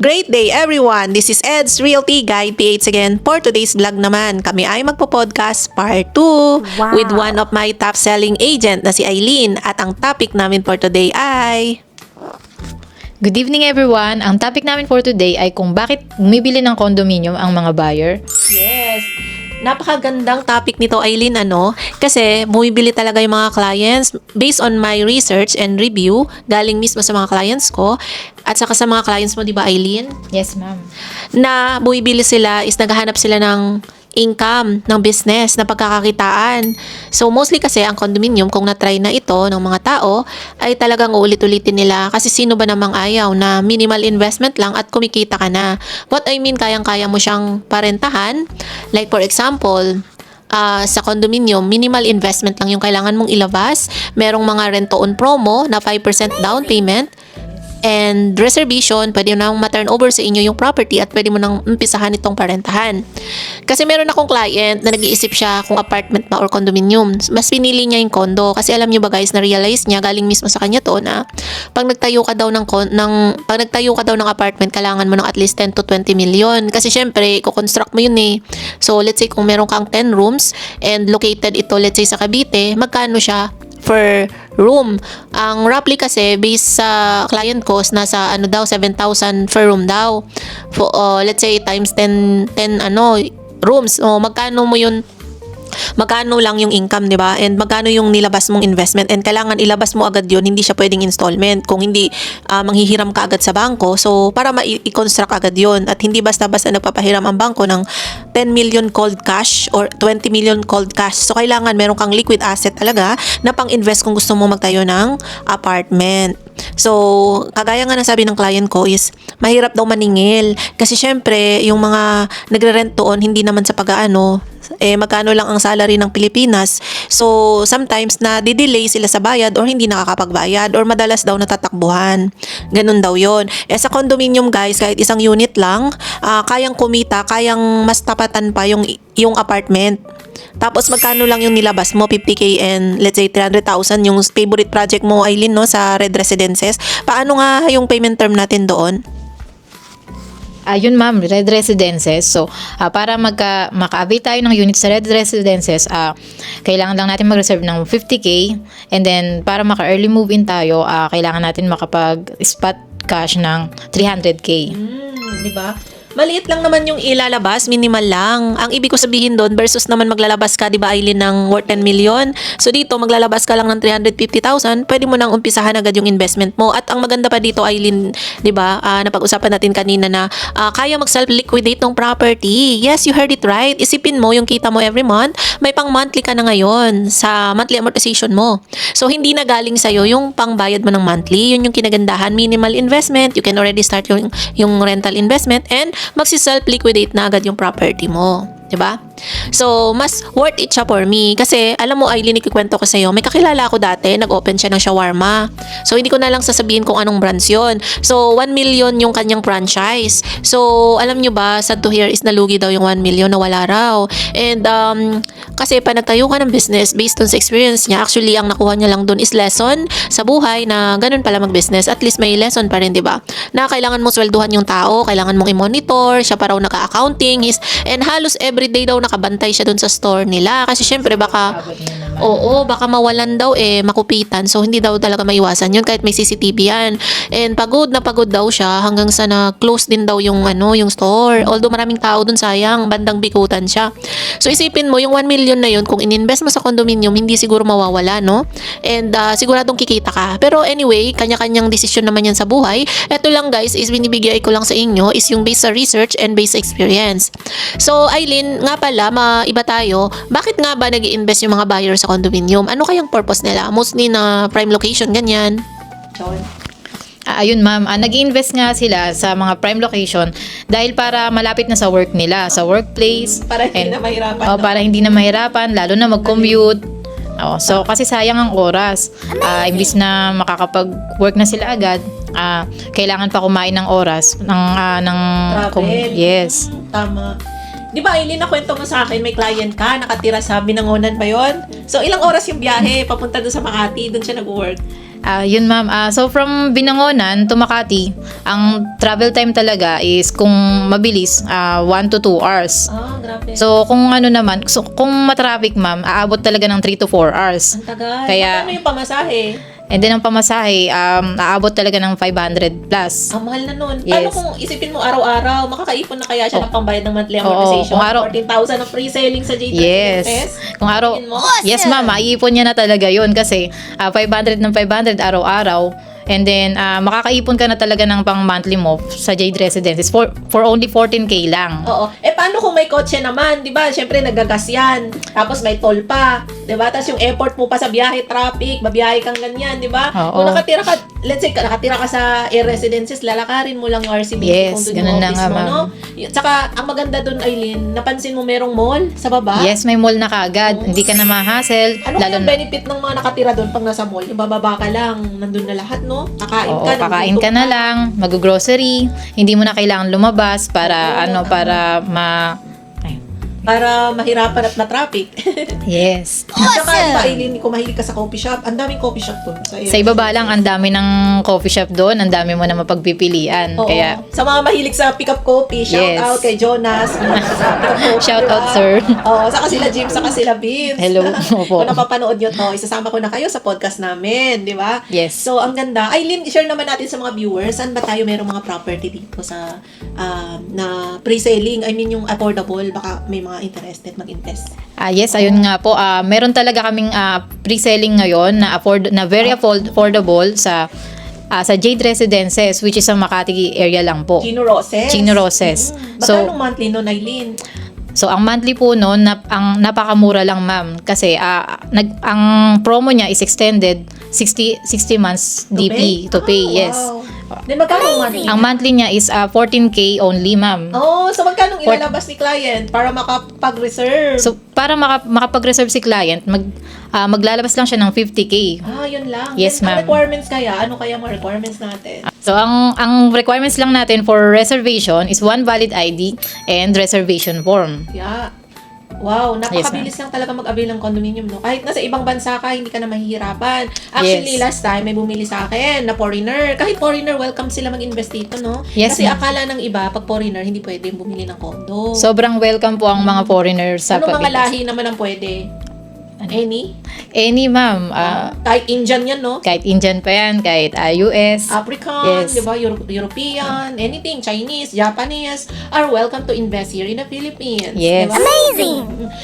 Great day everyone! This is Ed's Realty Guide PH again. For today's vlog naman, kami ay magpo-podcast part 2 Wow. with one of my top selling agent na si Eileen. At ang topic namin for today ay... Good evening everyone! Ang topic namin for today ay kung bakit bumibili ng condominium ang mga buyer. Yes! Napakagandang topic nito, Eileen, ano? Kasi bumibili talaga yung mga clients based on my research and review, galing mismo sa mga clients ko, at saka sa mga clients mo, di ba, Eileen? Yes, ma'am. na bumibili sila is naghahanap sila ng income ng business na pagkakakitaan. So mostly kasi ang condominium kung na-try na ito ng mga tao ay talagang uulit-ulitin nila kasi sino ba namang ayaw na minimal investment lang at kumikita ka na. What I mean kayang-kaya mo siyang parentahan. Like for example, ah, sa condominium, minimal investment lang yung kailangan mong ilabas. Merong mga rent-to-own promo na 5% down payment and reservation, pwede nang ma-turn over sa inyo yung property at pwede mo nang umpisahan itong parentahan. Kasi meron akong client na nag-iisip siya kung apartment ba or condominium. Mas pinili niya yung condo kasi alam niyo ba guys, na-realize niya galing mismo sa kanya to na pag nagtayo ka daw ng, ng pag nagtayo ka daw ng apartment, kailangan mo ng at least 10 to 20 million. Kasi syempre, i-construct mo yun eh. So let's say kung meron kang 10 rooms and located ito let's say sa Cavite, magkano siya per room. Ang roughly kasi based sa client cost nasa ano daw 7,000 per room daw. For, uh, let's say times 10 10 ano rooms. O magkano mo yun magkano lang yung income, di ba? And magkano yung nilabas mong investment. And kailangan ilabas mo agad yun, hindi siya pwedeng installment. Kung hindi, ah, manghihiram ka agad sa bangko. So, para ma-construct agad yun. At hindi basta-basta nagpapahiram ang bangko ng 10 million cold cash or 20 million cold cash. So, kailangan meron kang liquid asset talaga na pang-invest kung gusto mo magtayo ng apartment. So, kagaya nga ng sabi ng client ko is, mahirap daw maningil. Kasi syempre, yung mga nagre-rent doon, hindi naman sa pag-ano, eh magkano lang ang salary ng Pilipinas. So, sometimes na delay sila sa bayad or hindi nakakapagbayad or madalas daw natatakbuhan. Ganun daw yon. Eh sa condominium guys, kahit isang unit lang, ah, kayang kumita, kayang mas tapatan pa yung, yung apartment. Tapos magkano lang yung nilabas mo, 50k and let's say 300,000 yung favorite project mo Eileen no sa Red Residences. Paano nga yung payment term natin doon? Ayun ma'am, Red Residences. So, ah, para magka, maka-avail tayo ng unit sa Red Residences, ah, kailangan lang natin mag-reserve ng 50k and then para maka-early move-in tayo, ah, kailangan natin makapag-spot cash ng 300k. Hmm, di ba? Maliit lang naman yung ilalabas, minimal lang. Ang ibig ko sabihin doon versus naman maglalabas ka, di ba Aileen, ng worth 10 million. So dito, maglalabas ka lang ng 350,000, pwede mo nang umpisahan agad yung investment mo. At ang maganda pa dito, Aileen, di ba, ah, napag-usapan natin kanina na ah, kaya mag-self-liquidate ng property. Yes, you heard it right. Isipin mo yung kita mo every month, may pang monthly ka na ngayon sa monthly amortization mo. So hindi na galing sa'yo yung pangbayad mo ng monthly. Yun yung kinagandahan, minimal investment. You can already start yung, yung rental investment and magsi-self-liquidate na agad yung property mo. 'di ba? So, mas worth it siya for me. Kasi, alam mo, Aileen, ikikwento ko sa'yo, may kakilala ako dati, nag-open siya ng shawarma. So, hindi ko na lang sasabihin kung anong brands yon So, 1 million yung kanyang franchise. So, alam nyo ba, sad to hear is nalugi daw yung 1 million na wala raw. And, um, kasi pa nagtayo ka ng business based on sa experience niya, actually, ang nakuha niya lang doon is lesson sa buhay na ganun pala mag-business. At least may lesson pa rin, di ba? Na kailangan mo swelduhan yung tao, kailangan mong i-monitor, siya pa raw naka-accounting, his, and halos everyday daw nakabantay siya doon sa store nila. Kasi syempre baka, oo, baka mawalan daw eh, makupitan. So, hindi daw talaga maiwasan yun kahit may CCTV yan. And pagod na pagod daw siya hanggang sa na-close din daw yung, ano, yung store. Although maraming tao doon sayang, bandang bikutan siya. So, isipin mo, yung 1 million na yun, kung ininvest mo sa condominium, hindi siguro mawawala, no? And ah, siguradong kikita ka. Pero anyway, kanya-kanyang desisyon naman yan sa buhay. Ito lang guys, is binibigay ko lang sa inyo is yung based sa research and based sa experience. So, Eileen, nga pala, maiba tayo, bakit nga ba nag invest yung mga buyer sa condominium? Ano kayang purpose nila? Mostly na prime location, ganyan. Ah, ayun ma'am, ah, nag-invest nga sila sa mga prime location dahil para malapit na sa work nila, sa workplace. Para hindi And- na mahirapan. Oh, para hindi na mahirapan, lalo na mag-commute. Oh, so kasi sayang ang oras. Ah, imbis na makakapag-work na sila agad, ah, kailangan pa kumain ng oras ng ah, ng Travel. yes. Tama. Di ba, Aileen, nakwento mo sa akin, may client ka, nakatira sa Binangonan ba yon? So, ilang oras yung biyahe papunta doon sa Makati, doon siya nag-work? Ah, yun ma'am. Ah, so from Binangonan to Makati, ang travel time talaga is kung mabilis, 1 to 2 hours. Ah, grabe. So kung ano naman, so kung matraffic ma'am, aabot talaga ng 3 to 4 hours. ang tagal. Kaya- Magkano yung pamasahe? And then ang pamasahe, um, aabot talaga ng 500 plus. Ang mahal na nun. Yes. Paano kung isipin mo araw-araw, makakaipon na kaya siya Oh. ng pambayad ng monthly amortization? kung araw- 14,000 ang free selling sa J3 Yes. Kung araw, yes ma'am, maiipon niya na talaga yun kasi ah, 500 ng 500 araw-araw. And then, ah, makakaipon ka na talaga ng pang monthly mo sa Jade Residences for, for only 14k lang. Oo. Eh, paano kung may kotse naman? Di ba? Siyempre, nagagas yan. Tapos may toll pa. Di ba? Tapos yung effort mo pa sa biyahe, traffic, babiyahe kang ganyan. Di ba? Oo. Kung nakatira ka, let's say, nakatira ka sa air residences, lalakarin mo lang yung RCBC Yes, kung doon ganun na nga, mo, ma'am. no? Tsaka, ang maganda doon, Aileen, napansin mo merong mall sa baba? Yes, may mall na kaagad. Hindi ka na ma-hassle. Ano lalo yung na, benefit ng mga nakatira doon pag nasa mall? Yung bababa ka lang, nandun na lahat, no? Kakain Oo, ka, kakain ka na lang, mag-grocery, hindi mo na kailangan lumabas para ano, para ma... Para mahirapan at matraffic. yes. At saka, di ba, Aileen, kung mahilig ka sa coffee shop, ang daming coffee shop doon. Sa, Sa ibaba lang, ang dami ng coffee shop doon, ang dami mo na mapagpipilian. Oo. Kaya, sa mga mahilig sa pick-up coffee, shout Yes. out kay Jonas. coffee, Shout out, diba? sir. Oo, saka sila Jim, saka sila Vince. Hello. Opo. Kung napapanood nyo to, isasama ko na kayo sa podcast namin, di ba? Yes. So, ang ganda. Aileen, share naman natin sa mga viewers, saan ba tayo merong mga property dito sa um, na pre-selling? I mean, yung affordable, baka may mga interested mag-invest. Ah, yes, ayun nga po. Ah, meron talaga kaming ah, pre-selling ngayon na afford na very afford- affordable sa ah, sa Jade Residences which is sa Makati area lang po. Chino Roses. Chino Roses. Mm. So- Magkano monthly nun, Aileen? So ang monthly po noon nap, ang napakamura lang ma'am kasi ah, nag ang promo niya is extended 60 60 months DP to pay, Ah, yes. wow. Then magkano ang monthly? Ang monthly niya is ah, 14k only ma'am. Oh, so magkano For- ilalabas ni client para makapag-reserve? So para maka, makapag-reserve si client, mag ah, maglalabas lang siya ng 50k. ah, yun lang. Yes, Then, ang ma'am. requirements kaya? Ano kaya mga requirements natin? So ang ang requirements lang natin for reservation is one valid ID and reservation form. Yeah. Wow, napakabilis lang talaga mag-avail ng condominium, no? Kahit nasa ibang bansa ka, hindi ka na mahihirapan. Actually, Yes. last time, may bumili sa akin na foreigner. Kahit foreigner, welcome sila mag-invest dito, no? Yes, Kasi akala ng iba, pag foreigner, hindi pwede bumili ng condo. Sobrang welcome po ang mga foreigners sa ano mga pag- lahi naman ang pwede? Any? Any ma'am, ah, Kahit Indian yan, no? kahit Indian pa yan, kahit ah, US. African, Yes. di ba? Euro- European, anything, Chinese, Japanese, are welcome to invest here in the Philippines. Yes. Di ba? Amazing!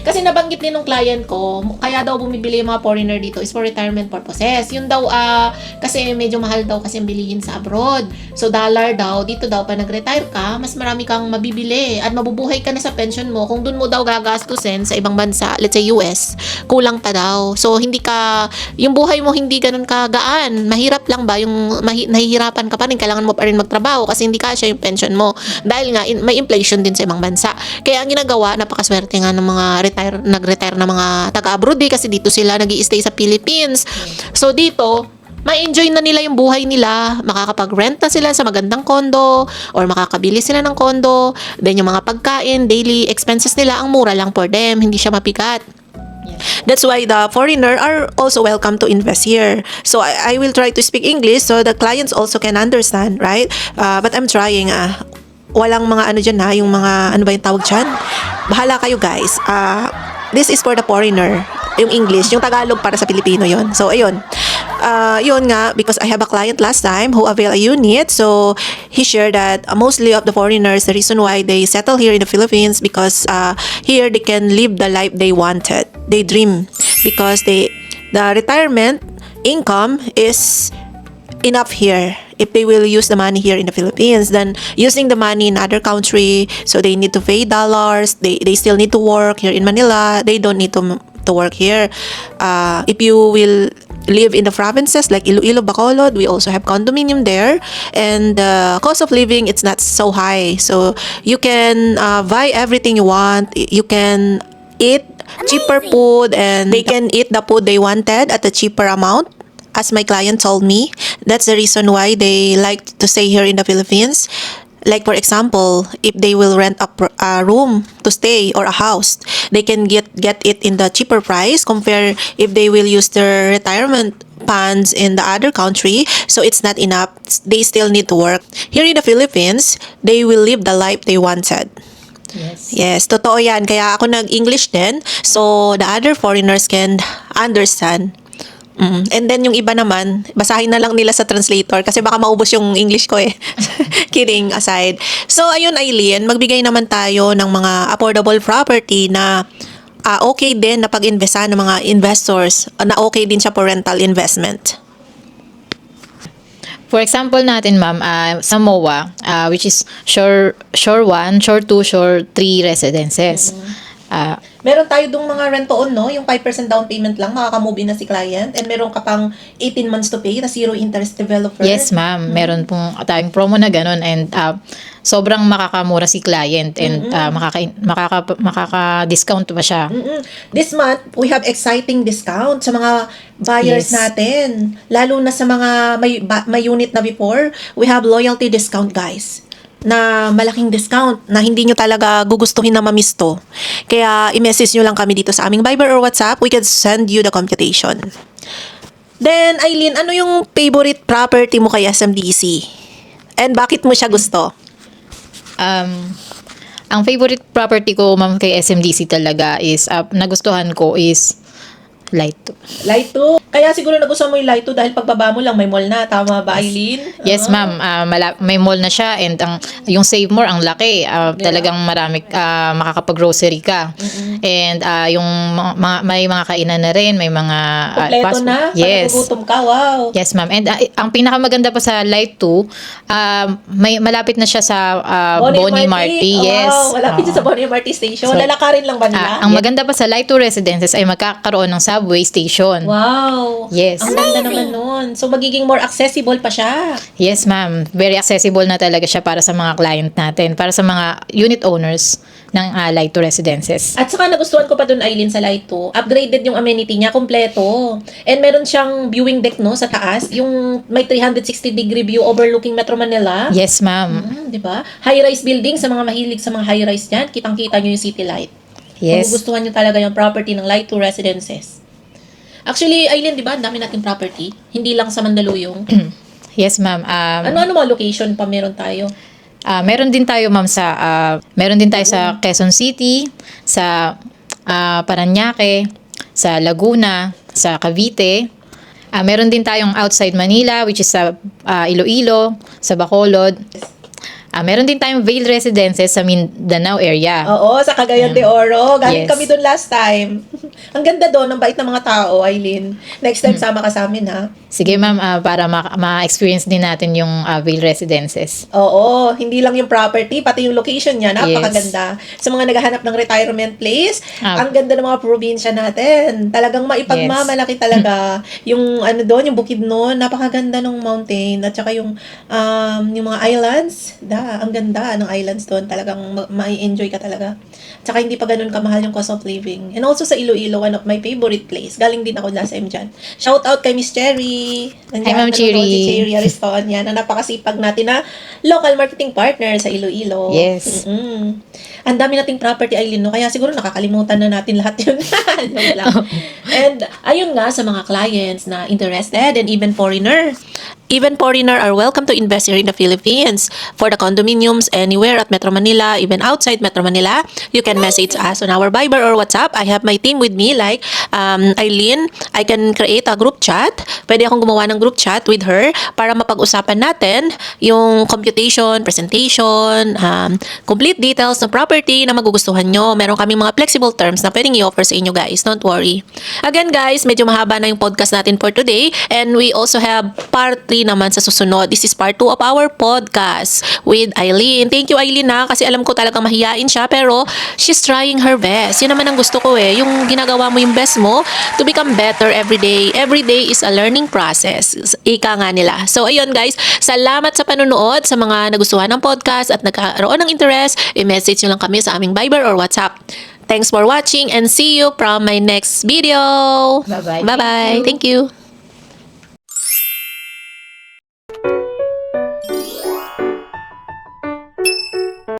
Kasi nabanggit din ng client ko, kaya daw bumibili yung mga foreigner dito is for retirement purposes. Yun daw, ah, kasi medyo mahal daw kasi bilihin sa abroad. So, dollar daw, dito daw, pa nag-retire ka, mas marami kang mabibili at mabubuhay ka na sa pension mo kung dun mo daw gagastusin sa ibang bansa, let's say US, kulang pa daw. So, hindi ka, yung buhay mo hindi ganun kagaan. Mahirap lang ba? Yung mahi, nahihirapan ka pa rin, kailangan mo pa rin magtrabaho kasi hindi kasya yung pension mo. Dahil nga, in- may inflation din sa ibang bansa. Kaya ang ginagawa, napakaswerte nga ng mga retire, nag-retire na mga taga-abroad eh, kasi dito sila nag stay sa Philippines. So, dito, ma-enjoy na nila yung buhay nila, makakapag-rent na sila sa magandang kondo or makakabili sila ng kondo. Then yung mga pagkain, daily expenses nila, ang mura lang for them, hindi siya mapigat. That's why the foreigner are also welcome to invest here. So I, I will try to speak English so the clients also can understand, right? Uh, but I'm trying. Uh, walang mga ano dyan ha, yung mga ano ba yung tawag dyan? Bahala kayo guys. Uh, this is for the foreigner. Yung English, yung Tagalog para sa Pilipino yon. So ayun. Uh, yun nga, because I have a client last time who avail a unit. So, he shared that uh, mostly of the foreigners, the reason why they settle here in the Philippines because uh, here they can live the life they wanted. They dream because they the retirement income is enough here if they will use the money here in the Philippines then using the money in other country so they need to pay dollars they, they still need to work here in Manila they don't need to to work here uh, if you will live in the provinces like Iloilo, Bacolod. We also have condominium there. And the cost of living it's not so high. So you can uh, buy everything you want. You can eat cheaper food and they can eat the food they wanted at a cheaper amount as my client told me. That's the reason why they like to stay here in the philippines Like for example, if they will rent a, a room to stay or a house, they can get get it in the cheaper price compare if they will use their retirement funds in the other country. So it's not enough. They still need to work. Here in the Philippines, they will live the life they wanted. Yes. Yes, totoo yan. Kaya ako nag-English din. So, the other foreigners can understand. Mm. And then yung iba naman, basahin na lang nila sa translator kasi baka maubos yung English ko eh. Kidding aside. So, ayun Eileen, magbigay naman tayo ng mga affordable property na ah, okay din na pag-investa ng mga investors ah, na okay din siya for rental investment. For example natin, ma'am, ah, sa MOA, ah, which is Shore, Shore 1, Shore 2, Shore 3 residences. Ah, Meron tayo dong mga rent-to-own, no? Yung 5% down payment lang, makaka-move in na si client. And meron ka pang 18 months to pay na zero interest developer. yes, ma'am. Meron pong tayong promo na ganun and ah, sobrang makakamura si client and ah, makaka, makaka, makaka-discount pa siya. Mm-mm. This month, we have exciting discount sa mga buyers Yes. natin. Lalo na sa mga may, may unit na before, we have loyalty discount, guys na malaking discount na hindi nyo talaga gugustuhin na mamisto. Kaya i-message nyo lang kami dito sa aming Viber or WhatsApp. We can send you the computation. Then, Eileen, ano yung favorite property mo kay SMDC? And bakit mo siya gusto? Um, ang favorite property ko, ma'am, kay SMDC talaga is, ah, nagustuhan ko is Light 2. Light 2. Kaya siguro nagustuhan mo yung Light 2 dahil pagbaba mo lang may mall na. Tama ba, Eileen? Yes, ma'am. Ah, mala- may mall na siya and ang yung Save More ang laki. Ah, Talagang marami ah, makakapag-grocery ka. And ah, yung mga, may mga kainan na rin, may mga Kompleto fast- na? Yes. Pag ka, wow. Yes, ma'am. And ah, ang pinakamaganda pa sa Light 2, ah, may malapit na siya sa ah, Bonnie Marty. Yes. Wow, malapit siya sa. Bonnie Marty Station. So, Lalakarin lang ba nila? Ah, ang maganda pa sa Light 2 Residences ay magkakaroon ng subway station. Wow. Yes. Ang ganda naman nun. So, magiging more accessible pa siya. Yes, ma'am. Very accessible na talaga siya para sa mga client natin, para sa mga unit owners ng uh, Light 2 Residences. At saka nagustuhan ko pa dun, Eileen, sa Light 2. Upgraded yung amenity niya, kompleto. And meron siyang viewing deck, no, sa taas. Yung may 360 degree view overlooking Metro Manila. Yes, ma'am. Mm, di ba? High-rise building sa mga mahilig sa mga high-rise dyan. Kitang-kita nyo yung city light. Yes. Magugustuhan nyo talaga yung property ng Light 2 Residences. Actually, Aileen, di ba, ang dami nating property. Hindi lang sa Mandaluyong. Yes, ma'am. Um, Ano-ano mga location pa meron tayo? ah, meron din tayo, ma'am, sa ah, meron din tayo sa Quezon City, sa ah, Paranaque, sa Laguna, sa Cavite. Ah, meron din tayong outside Manila, which is sa ah, Iloilo, sa Bacolod. Ah, meron din tayong Vale Residences sa Mindanao area. Oo, sa Cagayan de Oro. Galing Yes. kami doon last time. ang ganda doon, ang bait ng mga tao, Aileen. Next time, sama ka sa amin, ha? Sige ma'am, ah, para ma- ma-experience din natin yung ah, Vale Residences. Oo, hindi lang yung property, pati yung location niya, napakaganda. Sa mga naghahanap ng retirement place, Ah. ang ganda ng mga probinsya natin. Talagang maipagmamalaki talaga. yung ano doon, yung Bukidnon, napakaganda ng mountain at saka yung um, yung mga islands, ang ganda ng islands doon. Talagang ma- mai-enjoy ka talaga. Tsaka hindi pa ganun kamahal yung cost of living. And also sa Iloilo, one of my favorite place. Galing din ako last time dyan. Shout out kay Miss Cherry. Nandiyan, Hi, Ma'am Cherry. Si Cherry Ariston yan, na napakasipag natin na local marketing partner sa Iloilo. Yes. Mm-mm. Ang dami nating property island, no? Kaya siguro nakakalimutan na natin lahat yun. Lang. and ayun nga sa mga clients na interested and even foreigner. Even foreigner are welcome to invest here in the Philippines. For the condominiums anywhere at Metro Manila, even outside Metro Manila, you can message us on our Viber or WhatsApp. I have my team with me like um, Eileen. I can create a group chat. Pwede akong gumawa ng group chat with her para mapag-usapan natin yung computation, presentation, um, complete details ng property na magugustuhan nyo. Meron kaming mga flexible terms na pwedeng i-offer sa inyo guys. Don't worry. Again guys, medyo mahaba na yung podcast natin for today and we also have part 3 naman sa susunod. This is part 2 of our podcast with Eileen. Thank you Eileen na kasi alam ko talagang mahiyain siya pero she's trying her best. Yun naman ang gusto ko eh. Yung ginagawa mo yung best mo to become better every day. Every day is a learning process. Ika nga nila. So, ayun guys. Salamat sa panonood, sa mga nagustuhan ng podcast at nagkaroon ng interest. I-message nyo lang kami sa aming Viber or WhatsApp. Thanks for watching and see you from my next video. Bye-bye. Bye-bye. Thank you. Thank you.